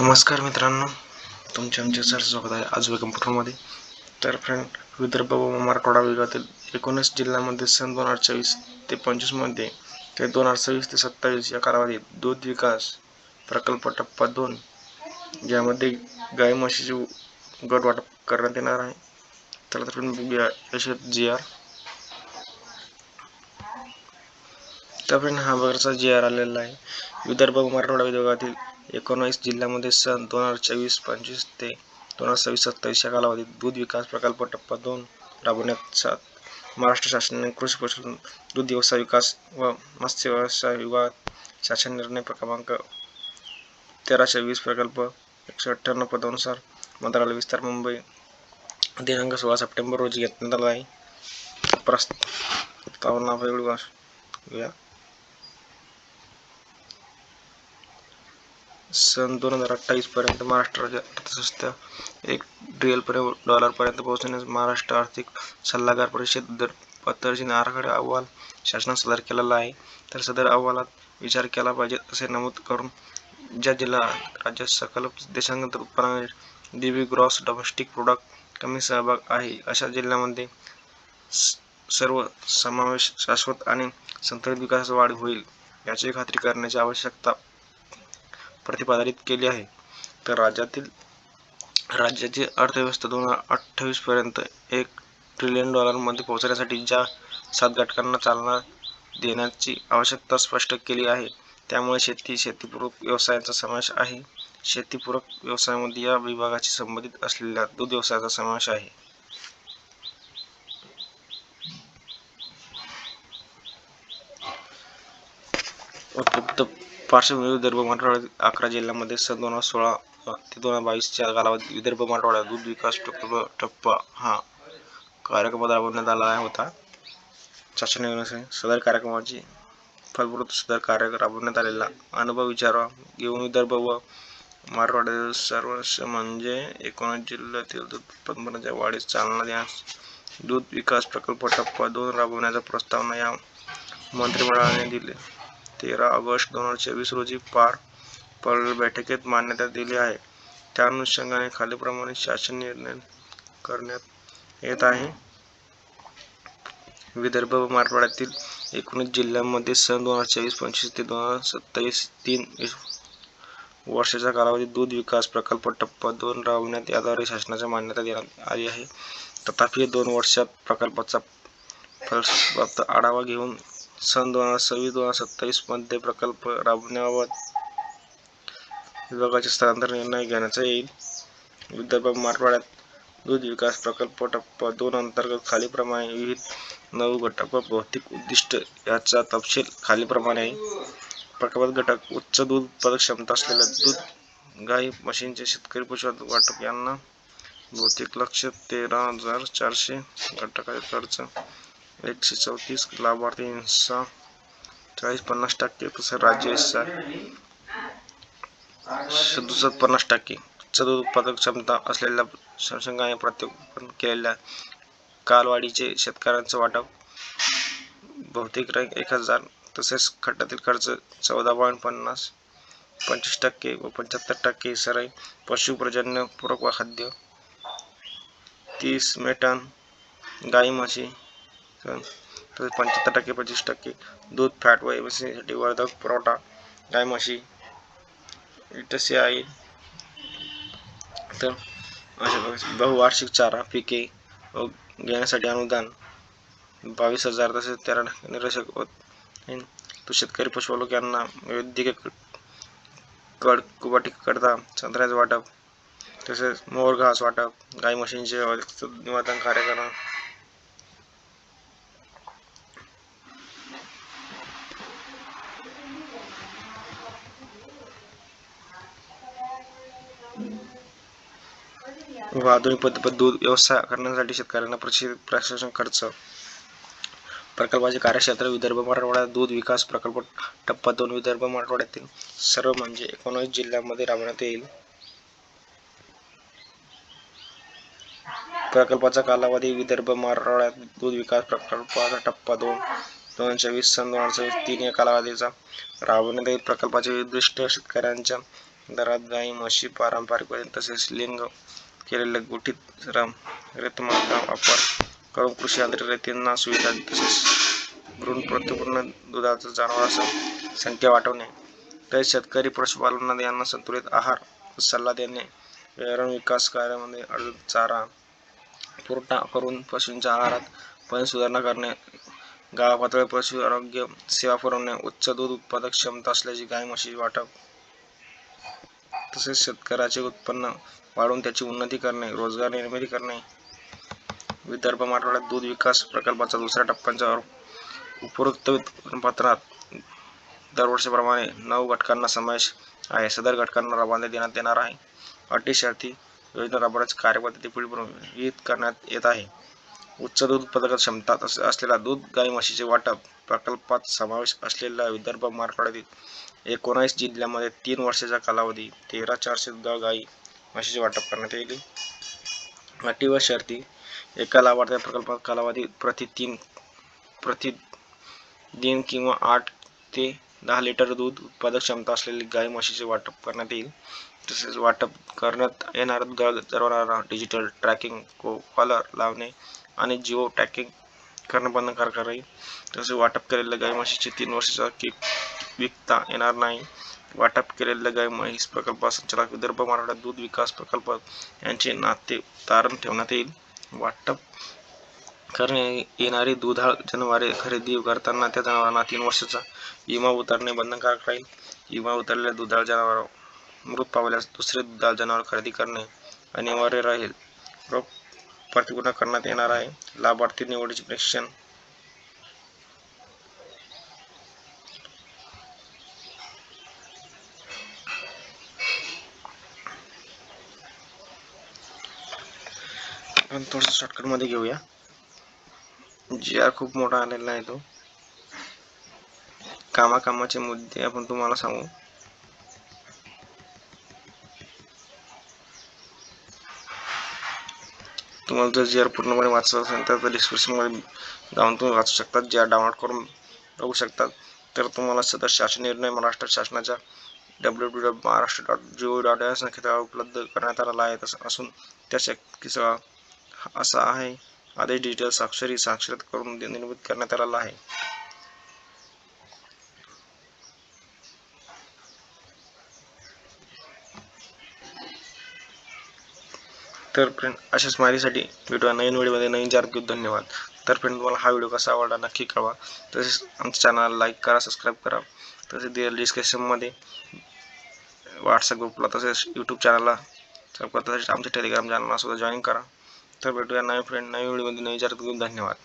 नमस्कार मित्रांनो तुमचे आमचे सर स्वागत आहे आज कम्प्युटरमध्ये तर फ्रेंड विदर्भ व मराठवाडा विभागातील एकोणीस जिल्ह्यामध्ये सन दोन हजार चोवीस ते पंचवीसमध्ये ते दोन हजार सव्वीस ते सत्तावीस या कालावधीत दूध विकास प्रकल्प टप्पा दोन ज्यामध्ये गाय म्हशीचे गट वाटप करण्यात येणार आहे. तर फ्रेंड बघूया यशत जी आर. तर फ्रेंड हा बघायचा जी आर आलेला आहे. विदर्भ मराठवाडा विभागातील एकोणावीस जिल्ह्यामध्ये सन दोन हजार चोवीस पंचवीस ते दोन हजार सव्वीस सत्तावीस या कालावधीत दूध विकास प्रकल्प टप्पा दोन राबवण्यात सात महाराष्ट्र शासनाने कृषी पशु दूध व्यवसाय विकास व मत्स्य व्यवसाय विभाग शासन निर्णय क्रमांक तेराशे वीस प्रकल्प एकशे अठ्ठ्याण्णव पदानुसार मंत्रालय विस्तार मुंबई दिनांक सोळा सप्टेंबर रोजी घेतण्यात आला आहे. प्रस्तावना सन दोन हजार अठ्ठावीसपर्यंत महाराष्ट्र राज्य अर्थव्यवस्था एक ट्रिलियन डॉलरपर्यंत पोहोचण्यास महाराष्ट्र आर्थिक सल्लागार परिषद दर पद्धतीने आराखडा अहवाल शासनात सादर केलेला आहे. तर सदर अहवालात विचार केला पाहिजे असे नमूद करून ज्या जिल्हा राज्यात सकल देशांतर उत्पादनाने डीबी ग्रॉस डोमेस्टिक प्रोडक्ट कमी सहभाग आहे अशा जिल्ह्यामध्ये सर्व समावेश शाश्वत आणि संतुलित विकास वाढ होईल याची खात्री करण्याची आवश्यकता प्रतिपादित केली आहे. तर राज्यातील राज्याची अर्थव्यवस्था दोन हजार अठ्ठावीसपर्यंत एक ट्रिलियन डॉलरमध्ये पोहोचण्यासाठी ज्या सात घटकांना चालना देण्याची आवश्यकता स्पष्ट केली आहे त्यामुळे शेती शेतीपूरक व्यवसायाचा समावेश आहे. शेतीपूरक व्यवसायामध्ये या विभागाशी संबंधित असलेल्या दूध व्यवसायाचा समावेश आहे. उपलब्ध पार्श्वभूमी म्हणजे विदर्भ मराठवाड्यात अकरा जिल्ह्यांमध्ये सन दोन हजार सोळा ते दोन हजार बावीसच्या कालावधीत विदर्भ मराठवाड्यात दूध विकास प्रकल्प टप्पा हा कार्यक्रम राबवण्यात आला होता. शासन योजनेने सदर कार्यक्रमाची फलपूर्वक सदर कार्य राबवण्यात आलेला अनुभव विचारा घेऊन विदर्भ व मराठवाड्यातील सर्व म्हणजे एकोणीस जिल्ह्यातील दूध उत्पादनाच्या वाढीस चालना देण्यास दूध विकास प्रकल्प टप्पा दोन राबवण्याचा प्रस्तावना या मंत्रिमंडळाने दिली. तेरा ऑगस्ट दोन हजार चोवीस रोजी पार पडलेल्या बैठकीत मान्यता दिली आहे. त्या अनुषंगाने खालीलप्रमाणे शासन निर्णय करण्यात येत आहे. विदर्भ व मराठवाड्यातील एकोणीस जिल्ह्यांमध्ये सन दोन हजार चोवीस पंचवीस ते दोन हजार सत्तावीस तीन वर्षाच्या कालावधीत दूध विकास प्रकल्प टप्पा दोन राबवण्यात याद्वारे शासनाच्या मान्यता देण्यात आली आहे. तथापि दोन वर्षात प्रकल्पाचा फलप्राप्त आढावा घेऊन सन दोन हजार सव्वीस दोन हजार सत्तावीसमध्ये प्रकल्प राबवण्याबाबत विभागाचे स्थलांतर निर्णय घेण्याचा येईल. विदर्भ मराठवाड्यात दूध विकास प्रकल्प टप्पा दोन अंतर्गत खालीप्रमाणे विविध नऊ घटक व भौतिक उद्दिष्ट याचा तपशील खालीप्रमाणे आहे. प्रकल्पात घटक उच्च दूध उत्पादक क्षमता असलेल्या दूध गाई म्हशींचे शेतकरी पशु वाटप यांना भौतिक लक्ष तेरा हजार चारशे घटकाचे खर्च एकशे चौतीस लाभार्थी चाळीस पन्नास टक्के तसं राज्य हिस्सा सदुसष्ट पन्नास टक्के दूध उत्पादक क्षमता असलेल्या संशोधकाने प्रत्युत्पन्न केलेल्या कालवाडीचे शेतकऱ्यांचं वाटप. बहुतेक रँक एक हजार तसेच खड्ड्यातील खर्च चौदा पॉईंट पन्नास पंचवीस टक्के व पंच्याहत्तर टक्के हिस्सा राहील पशुप्रजन्य पूरक खाद्य. तीस मेटन गाई म्हशी तसेच पंच्याहत्तर टक्के पंचवीस टक्के दूध फॅट व एमसीसाठी वर्धक पुरवठा गाय म्हशी इटसे आहे तर अशा बहुवार्षिक चारा पिके व घेण्यासाठी अनुदान बावीस हजार तसेच तेरा निरक्षक तो शेतकरी पशुपालक यांना वैद्यकीय कड कुबाटी करता संत्र्याचं वाटप तसेच मोर घास वाटप गाई म्हशींचे निवारण कार्यक्रम व आधुनिक पद्धत दूध व्यवसाय करण्यासाठी शेतकऱ्यांना प्रशिक्षण खर्च. प्रकल्पाचे कार्यक्षेत्र विदर्भ मराठवाड्यात दूध विकास प्रकल्प टप्पा दोन विदर्भ मराठवाड्यातील सर्व म्हणजे एकोणीस जिल्ह्यांमध्ये राबवण्यात येईल. प्रकल्पाचा कालावधी विदर्भ मराठवाड्यात दूध विकास प्रकल्पाचा टप्पा दोन दोन वीस सन दोन हजार चोवीस तीन या कालावधीचा राबवण्यात येईल. प्रकल्पाचे उद्दिष्ट शेतकऱ्यांच्या दरात गाई म्हशी पारंपरिक तसेच लिंग केलेल्या गुठीत राम रेतमाचा वापर करून कृषी आधारित रेतींना सुविधा तसेच भ्रूण प्रतिपूर्ण दुधाचा जनावरांचं संख्या वाढवणे. तर शेतकरी पशुपालन यांना संतुलित आहार सल्ला देणे. विहरण विकास कार्यामध्ये अडून चारा पुरवठा करून पशूंच्या आहारात पण सुधारणा करणे. गावापातळी पशु आरोग्य सेवा पुरवणे. उच्च दूध उत्पादक क्षमता असल्याची गाय म्हशी वाटप तसेच शेतकऱ्याचे उत्पन्न वाढवून त्याची उन्नती करणे रोजगार निर्मिती करणे. विदर्भ मराठवाड्यात दूध विकास प्रकल्पाचा दुसऱ्या टप्प्याच्या उपरोक्त पत्रात दरवर्षीप्रमाणे नऊ घटकांना समावेश आहे. सदर घटकांना रवाना देण्यात येणार आहे. अटी शर्ती योजना राबवण्याची कार्यपद्धती पुढील विहित करण्यात येत आहे. उच्च दूध उत्पादक क्षमता असलेला दूध गाई म्हशीचे वाटप प्रकल्पात समावेश असलेल्या विदर्भ मराठवाड्यातील एकोणावीस जिल्ह्यामध्ये तीन वर्षाचा कालावधी तेरा चारशे दुधाळ गाई म्हशीचे वाटप करण्यात येईल. अटी व शर्ती एका लाभार्थी प्रकल्पात कालावधी प्रति तीन प्रति दिन किंवा आठ ते दहा लिटर दूध उत्पादक क्षमता असलेली गाय म्हशीचे वाटप करण्यात येईल. तसेच वाटप करण्यात येणाऱ्या दुधाळ जनावरांना डिजिटल ट्रॅकिंग को कॉलर लावणे आणि जिओ टॅकिंग करणं बंधनकारक राहील तसेच वाटप केलेल्या गाय म्हशीचे तीन वर्षाचा किक विकता येणार नाही. वाटप केलेल्या गाय म्हैस प्रकल्प संचालक विदर्भ मराठा दूध विकास प्रकल्प यांचे नाते तारण ठेवण्यात येईल. वाटप करणे येणारी दुधाळ जनावरे खरेदी करताना त्या जनावरांना तीन वर्षाचा विमा उतरणे बंधनकारक राहील. विमा उतरलेल्या दुधाळ जनावर मृत पावल्यास दुसरे दुधाळ जनावर खरेदी करणे अनिवार्य राहील. रोग प्रतिपूर्ण करण्यात येणार आहे. लाभार्थी निवडीचे प्रशिक्षण. आपण थोडंसं शॉर्टकटमध्ये घेऊया. जी आर खूप मोठा आलेला आहे तो. कामाकामाचे मुद्दे आपण तुम्हाला सांगू. तुम्हाला जर जे आर पूर्णपणे वाचत असेल तर डिस्क्रिप्शनमध्ये जाऊन तुम्ही वाचू शकतात. ज्या आर डाउनलोड करून बघू शकतात. तर तुम्हाला सदर शासन निर्णय महाराष्ट्र शासनाच्या W W W Maharashtra dot G O dot या संकेतावर उपलब्ध करण्यात आलेला आहे. तसं असून त्या शक्तीचा असा आहे. आदेश डिजिटल साक्षरी साक्षरत करून निर्मित करण्यात आलेला आहे. तर फ्रेंड अशाच माहितीसाठी भेटूया नवीन व्हिडिओमध्ये नवीन चार घेऊ धन्यवाद. तर फ्रेंड तुम्हाला हा व्हिडिओ कसा आवडला नक्की कळवा. तसेच आमच्या चॅनलला लाईक करा सबस्क्राईब करा. तसेच दिलेल्या डिस्क्रिप्शनमध्ये व्हॉट्सअप ग्रुपला तसेच यूट्यूब चॅनलला सबस्क्राईब तसेच आमच्या टेलिग्राम चॅनलला सुद्धा जॉईन करा. तर भेटूया नवीन फ्रेंड नवीन व्हिडिओमध्ये नवीन चार घेऊन धन्यवाद.